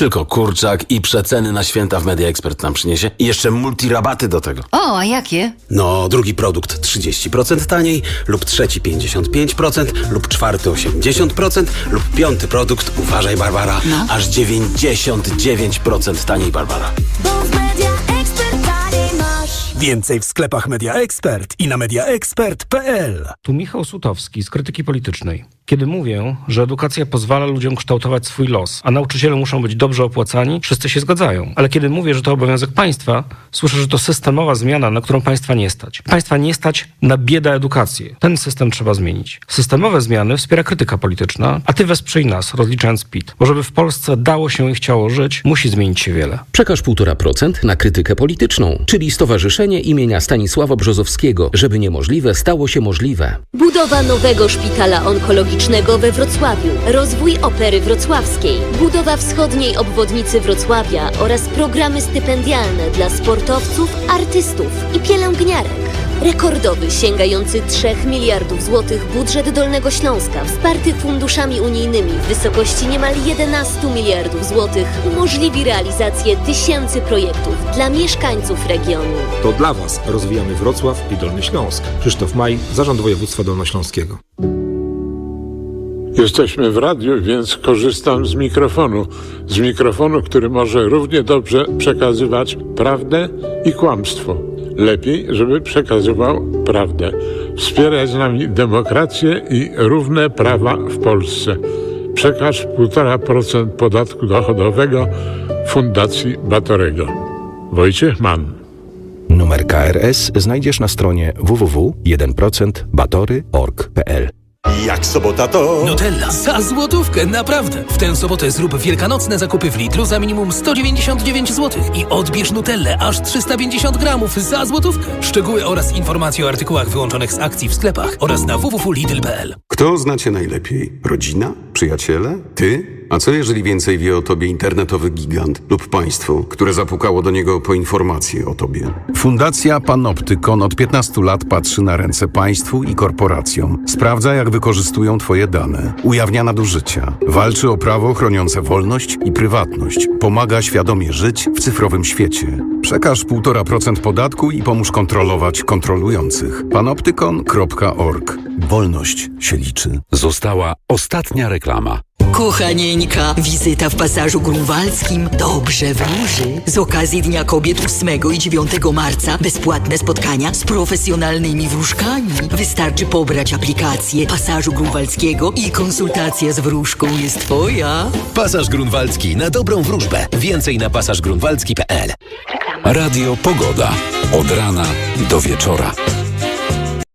Tylko kurczak i przeceny na święta w Media Expert nam przyniesie. I jeszcze multirabaty do tego. O, a jakie? No, drugi produkt 30% taniej, lub trzeci 55%, lub czwarty 80%, lub piąty produkt, uważaj Barbara, No. aż 99% taniej Barbara. Bo w Media Expert taniej masz. Więcej w sklepach Media Expert i na mediaexpert.pl. Tu Michał Sutowski z Krytyki Politycznej. Kiedy mówię, że edukacja pozwala ludziom kształtować swój los, a nauczyciele muszą być dobrze opłacani, wszyscy się zgadzają. Ale kiedy mówię, że to obowiązek państwa, słyszę, że to systemowa zmiana, na którą państwa nie stać. Państwa nie stać na bieda edukację. Ten system trzeba zmienić. Systemowe zmiany wspiera krytyka polityczna, a ty wesprzyj nas, rozliczając PIT. Bo żeby w Polsce dało się i chciało żyć, musi zmienić się wiele. Przekaż 1,5% na krytykę polityczną, czyli Stowarzyszenie imienia Stanisława Brzozowskiego, żeby niemożliwe stało się możliwe. Budowa nowego szpitala onkologicznego we Wrocławiu, rozwój opery wrocławskiej, budowa wschodniej obwodnicy Wrocławia oraz programy stypendialne dla sportowców, artystów i pielęgniarek. Rekordowy, sięgający 3 miliardów złotych budżet Dolnego Śląska, wsparty funduszami unijnymi w wysokości niemal 11 miliardów złotych, umożliwi realizację tysięcy projektów dla mieszkańców regionu. To dla Was rozwijamy Wrocław i Dolny Śląsk. Krzysztof Maj, Zarząd Województwa Dolnośląskiego. Jesteśmy w radiu, więc korzystam z mikrofonu. Z mikrofonu, który może równie dobrze przekazywać prawdę i kłamstwo. Lepiej, żeby przekazywał prawdę. Wspieraj z nami demokrację i równe prawa w Polsce. Przekaż 1,5% podatku dochodowego Fundacji Batorego. Wojciech Mann. Numer KRS znajdziesz na stronie www.1%batory.org.pl Jak sobota to... Nutella za złotówkę, naprawdę. W tę sobotę zrób wielkanocne zakupy w Lidlu za minimum 199 zł i odbierz Nutellę aż 350 gramów za złotówkę. Szczegóły oraz informacje o artykułach wyłączonych z akcji w sklepach oraz na www.lidl.pl. Kto znacie najlepiej? Rodzina? Przyjaciele? Ty? A co jeżeli więcej wie o tobie internetowy gigant lub państwo, które zapukało do niego po informacje o tobie? Fundacja Panoptykon od 15 lat patrzy na ręce państwu i korporacjom. Sprawdza, jak wykorzystują twoje dane. Ujawnia nadużycia. Walczy o prawo chroniące wolność i prywatność. Pomaga świadomie żyć w cyfrowym świecie. Przekaż 1,5% podatku i pomóż kontrolować kontrolujących. Panoptykon.org. Wolność się liczy. Została ostatnia reklama. Kochanieńka, wizyta w pasażu grunwaldzkim dobrze wróży. Z okazji Dnia Kobiet 8 i 9 marca bezpłatne spotkania z profesjonalnymi wróżkami. Wystarczy pobrać aplikację pasażu grunwaldzkiego i konsultacja z wróżką jest twoja. Pasaż grunwaldzki na dobrą wróżbę. Więcej na pasażgrunwaldzki.pl Radio Pogoda. Od rana do wieczora.